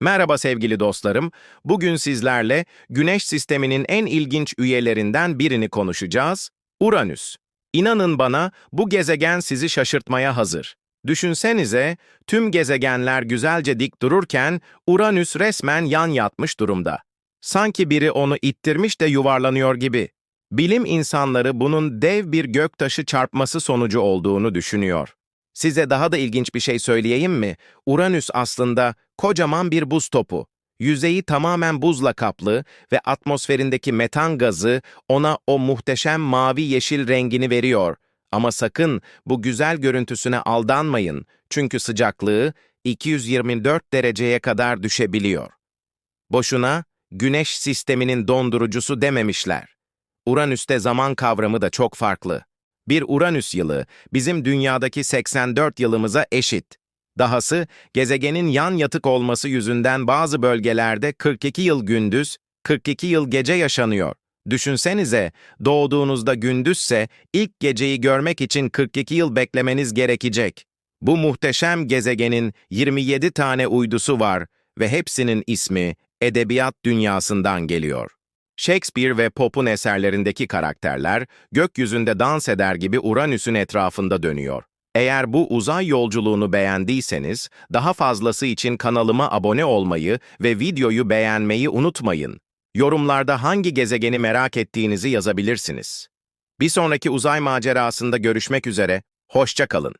Merhaba sevgili dostlarım. Bugün sizlerle Güneş sisteminin en ilginç üyelerinden birini konuşacağız. Uranüs. İnanın bana bu gezegen sizi şaşırtmaya hazır. Düşünsenize, tüm gezegenler güzelce dik dururken Uranüs resmen yan yatmış durumda. Sanki biri onu ittirmiş de yuvarlanıyor gibi. Bilim insanları bunun dev bir göktaşı çarpması sonucu olduğunu düşünüyor. Size daha da ilginç bir şey söyleyeyim mi? Uranüs aslında kocaman bir buz topu. Yüzeyi tamamen buzla kaplı ve atmosferindeki metan gazı ona o muhteşem mavi-yeşil rengini veriyor. Ama sakın bu güzel görüntüsüne aldanmayın çünkü sıcaklığı 224 dereceye kadar düşebiliyor. Boşuna Güneş sisteminin dondurucusu dememişler. Uranüs'te zaman kavramı da çok farklı. Bir Uranüs yılı bizim dünyadaki 84 yılımıza eşit. Dahası gezegenin yan yatık olması yüzünden bazı bölgelerde 42 yıl gündüz, 42 yıl gece yaşanıyor. Düşünsenize, doğduğunuzda gündüzse ilk geceyi görmek için 42 yıl beklemeniz gerekecek. Bu muhteşem gezegenin 27 tane uydusu var ve hepsinin ismi edebiyat dünyasından geliyor. Shakespeare ve Pope'un eserlerindeki karakterler gökyüzünde dans eder gibi Uranüs'ün etrafında dönüyor. Eğer bu uzay yolculuğunu beğendiyseniz, daha fazlası için kanalıma abone olmayı ve videoyu beğenmeyi unutmayın. Yorumlarda hangi gezegeni merak ettiğinizi yazabilirsiniz. Bir sonraki uzay macerasında görüşmek üzere, hoşça kalın.